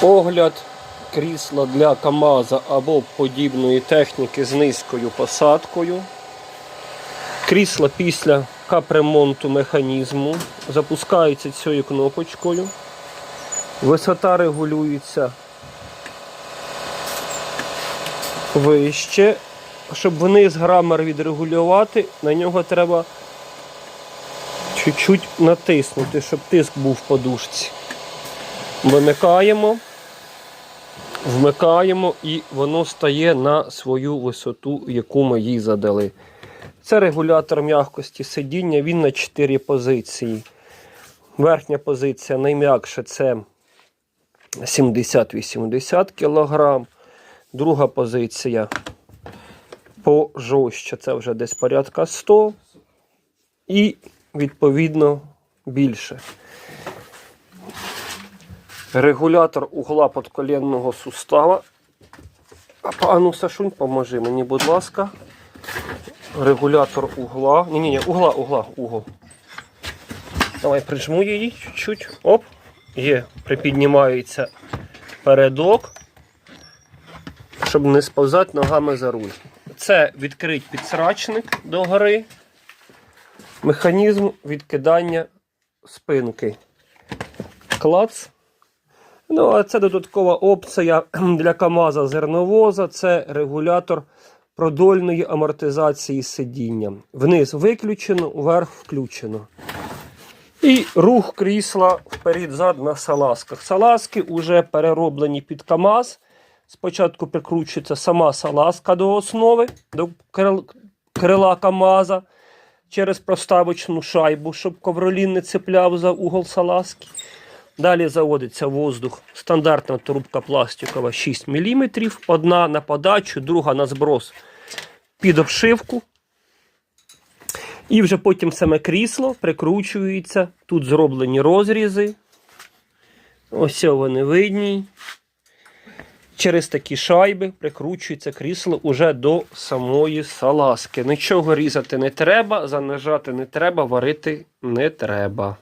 Огляд крісла для КАМАЗа або подібної техніки з низькою посадкою. Крісло після капремонту механізму запускається цією кнопочкою. Висота регулюється вище. Щоб вниз грамер відрегулювати, на нього треба чуть-чуть натиснути, щоб тиск був в подушці. Вимикаємо, вмикаємо і воно стає на свою висоту, яку ми їй задали. Це регулятор м'якості сидіння, він на 4 позиції. Верхня позиція найм'якша це 70-80 кг. Друга позиція пожорстче, це вже десь порядка 100 і відповідно більше. Регулятор угла подколенного сустава. А ну, поможи мені, будь ласка. Регулятор угла. Ні, ні, ні, угла, угла, угол. Давай прижму її чуть-чуть. Оп. Є, припіднімається передок, щоб не сповзати ногами за руль. Це відкрить підсрачник догори. Механізм відкидання спинки. Клац. Ну, а це додаткова опція для КАМАЗа зерновоза. Це регулятор продольної амортизації сидіння. Вниз виключено, вверх включено. І рух крісла вперед-зад на салазках. Салазки вже перероблені під КАМАЗ. Спочатку прикручується сама салазка до основи, до крила КАМАЗа через проставочну шайбу, щоб ковролін не цепляв за угол салазки. Далі заводиться воздух. Стандартна трубка пластикова 6 мм. Одна на подачу, друга на зброс під обшивку. І вже потім саме крісло прикручується. Тут зроблені розрізи. Ось вони видні. Через такі шайби прикручується крісло уже до самої салазки. Нічого різати не треба, занижати не треба, варити не треба.